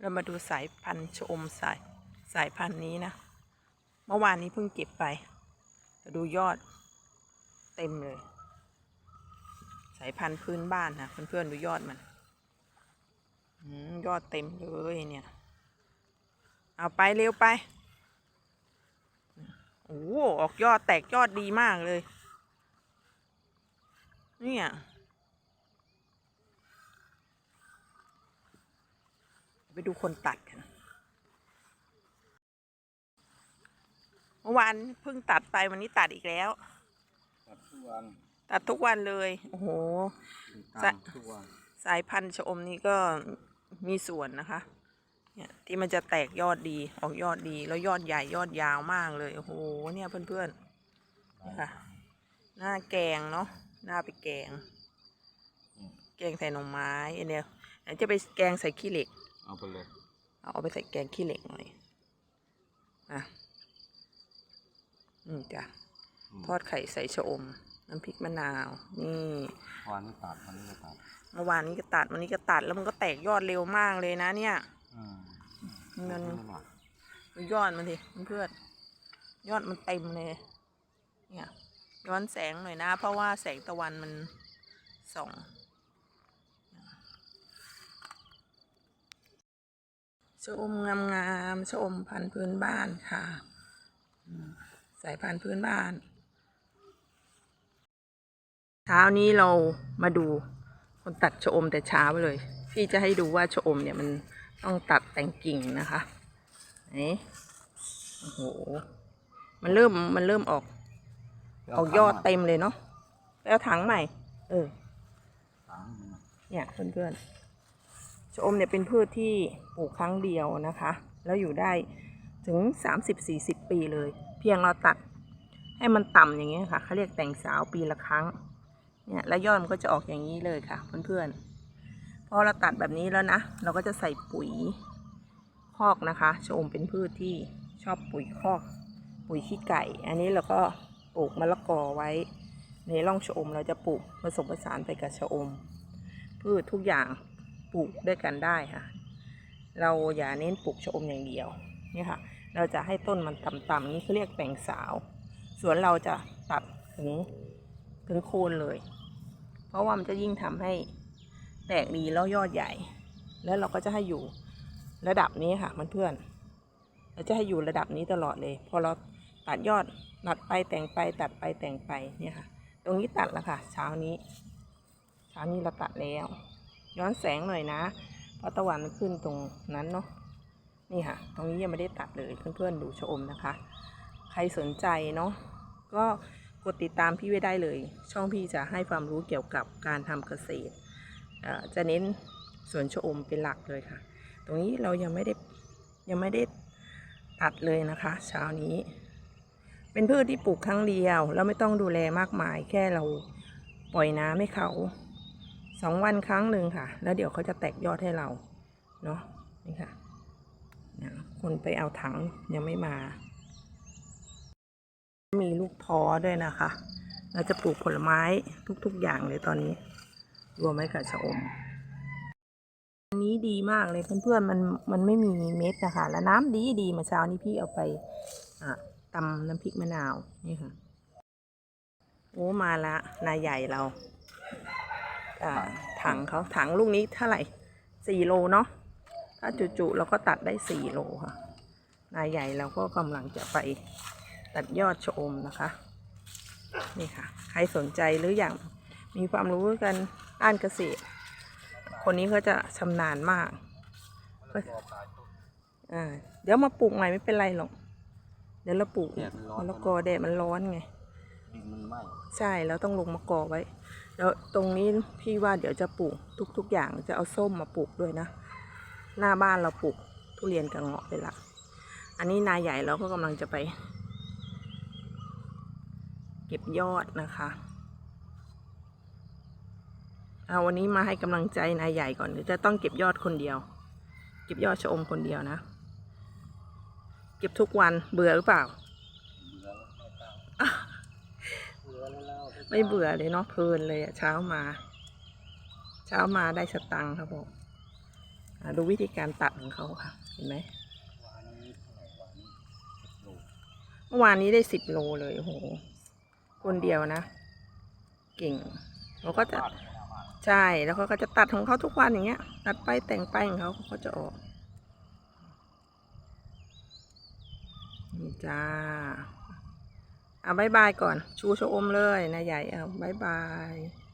เรามาดูสายพันธุ์ชมสายสายพันธุ์นี้นะ เมื่อวานนี้เพิ่งเก็บไปดูยอดเต็มเลย สายพันธุ์พื้นบ้านนะเพื่อนๆดูยอดมันอยอดเต็มเลยเนี่ย เอาไปเร็วไปโอ้โหออกยอดแตกยอดดีมากเลย เนี่ย ไปดูคนตัดกันเมื่อวานเพิ่งตัดไปวันนี้ตัดอีกแล้ว ตัดทุกวันตัดทุกวันเลย โอ้โหตามทุกวันสายพันธุ์ชะอมนี้ก็มีส่วนนะคะ เนี่ยที่มันจะแตกยอดดีออกยอดดีแล้วยอดใหญ่ยอดยาวมากเลย โอ้โห เนี่ยเพื่อนๆนี่ค่ะหน้าแกงเนาะหน้าไปแกง แกงใส่หน่อไม้อันเนี้ยเดี๋ยวจะไปแกงใส่ขี้เหล็ก เอาไปเลยเอาเอาไปใส่แกงขี้เหล็กหน่อยอะอืมจ้ะทอดไข่ใส่ชะอม น้ำพริกมะนาว นี่วันนี้ตัดวันนี้ก็ตัดเมื่อวานนี้ก็ตัดวันนี้ก็ตัดแล้วมันก็แตกยอดเร็วมากเลยนะเนี่ยอืมมันนิดหน่อยดูยอดมันดิเพื่อนๆยอดมันเต็มเลย เนี่ยย้อนแสงหน่อยนะ เพราะว่าแสงตะวันมันส่อง ชะอมงามๆชะอมพันธุ์พื้นบ้านค่ะอืมสายพันธุ์พื้นบ้านเช้านี้เรามาดูคนตัดชะอมแต่เช้าเลย พี่จะให้ดูว่าชะอมเนี่ยมันต้องตัดแต่งกิ่งนะคะนี่โอ้โหมันเริ่มมันเริ่มออกออกยอดเต็มเลยเนาะไปเอาถังใหม่ เออถังมันเนี่ยเพื่อนๆ ชะอมเนี่ยเป็นพืชที่ปลูกครั้งเดียวนะคะ แล้วอยู่ได้ถึง 30-40 ปีเลย เพียงเราตัดให้มันต่ำอย่างเงี้ยค่ะเขาเรียกแต่งสาวปีละครั้งเนี่ยแล้วยอดมันก็จะออกอย่างนี้เลยค่ะเพื่อนๆพอเราตัดแบบนี้แล้วนะ เราก็จะใส่ปุ๋ยคอกนะคะชะอมเป็นพืชที่ชอบปุ๋ยคอก ปุ๋ยขี้ไก่ อันนี้เราก็ปลูกมะละกอไว้ ในร่องชะอมเราจะปลูกผสมผสานไปกับชะอม พืชทุกอย่าง ลูกด้วยกันได้ค่ะ เราอย่าเน้นปลูกชะอมอย่างเดียวเนี่ยค่ะ เราจะให้ต้นมันต่ำๆนี่เขาเรียกแต่งสาว ส่วนเราจะตัดถึงถึงโคนเลย เพราะว่ามันจะยิ่งทำให้แตกดีแล้วยอดใหญ่ แล้วเราก็จะให้อยู่ระดับนี้ค่ะมันเพื่อน เราจะให้อยู่ระดับนี้ตลอดเลย พอเราตัดยอดตัดไปแต่งไปตัดไปแต่งไปเนี่ยค่ะ ตรงนี้ตัดแล้วค่ะ เช้านี้ เช้านี้เราตัดแล้ว ย้อนแสงหน่อยนะ เพราะตะวันมันขึ้นตรงนั้นเนาะนี่ค่ะ ตรงนี้ยังไม่ได้ตัดเลยเพื่อนๆดูชะอมนะคะ ใครสนใจเนาะก็กดติดตามพี่ไว้ได้เลย ช่องพี่จะให้ความรู้เกี่ยวกับการทำเกษตรจะเน้นสวนชะอมเป็นหลักเลยค่ะ ตรงนี้เรายังไม่ได้ยังไม่ได้ตัดเลยนะคะเช้านี้ เป็นพืชที่ปลูกครั้งเดียว แล้วไม่ต้องดูแลมากมายแค่เราปล่อยน้ำให้เขา สองวันครั้งหนึ่งค่ะ แล้วเดี๋ยวเขาจะแตกยอดให้เราเนาะนี่ค่ะนะคนไปเอาถังยังไม่มา มีลูกท้อด้วยนะคะ เราจะปลูกผลไม้ทุกๆอย่างเลยตอนนี้ รวมไว้กับชะอมอันนี้ดีมากเลยเพื่อนๆมันมันไม่มีเม็ดนะคะ แล้วน้ำดีดีมาเช้านี้พี่เอาไปอะตำน้ำพริกมะนาวนี่ค่ะโอ้มาละนายใหญ่เรา ถังเขาถังลูกนี้เท่าไหร่สี่โลเนาะถ้าจุๆเราก็ตัดได้สี่โลค่ะนายใหญ่เราก็กำลังจะไปตัดยอดชะอมนะคะ นี่ค่ะ ใครสนใจหรืออยากมีความรู้กันด้านเกษตร คนนี้เขาจะชำนาญมากก็อ่าเดี๋ยวมาปลูกใหม่ไม่เป็นไรหรอก เดี๋ยวเราปลูกแดดมันร้อนมะละกอแดดมันร้อนไงดินมันไหม้ใช่ แล้วต้องลงมะกอไว้ แล้วตรงนี้พี่ว่าเดี๋ยวจะปลูกทุก ๆ อย่างจะเอาส้มมาปลูกด้วยนะ หน้าบ้านเราปลูกทุเรียนกับเงาะไปละ อันนี้นายใหญ่เราก็กำลังจะไป เก็บยอดนะคะเอาวันนี้มาให้กำลังใจนายใหญ่ก่อนเดี๋ยวจะต้องเก็บยอดคนเดียว เก็บยอดชะอมคนเดียวนะ เก็บทุกวันเบื่อหรือเปล่า ไม่เบื่อเลยเนาะเพลินเลยอะเช้ามา เช้ามาได้สตังค์ครับผมดูวิธีการตัดของเขาค่ะ เห็นไหมเมื่อวานนี้ได้สิบโลเลยโหคนเดียวนะ เก่งเขาก็จะใช่แล้วเขาก็จะตัดของเขาทุกวันอย่างเงี้ย ตัดไปแต่งไปของเขาเขาจะออกนี่จ้า อะบายบายก่อน ชูชะอมเลยนะใหญ่เอาบายบาย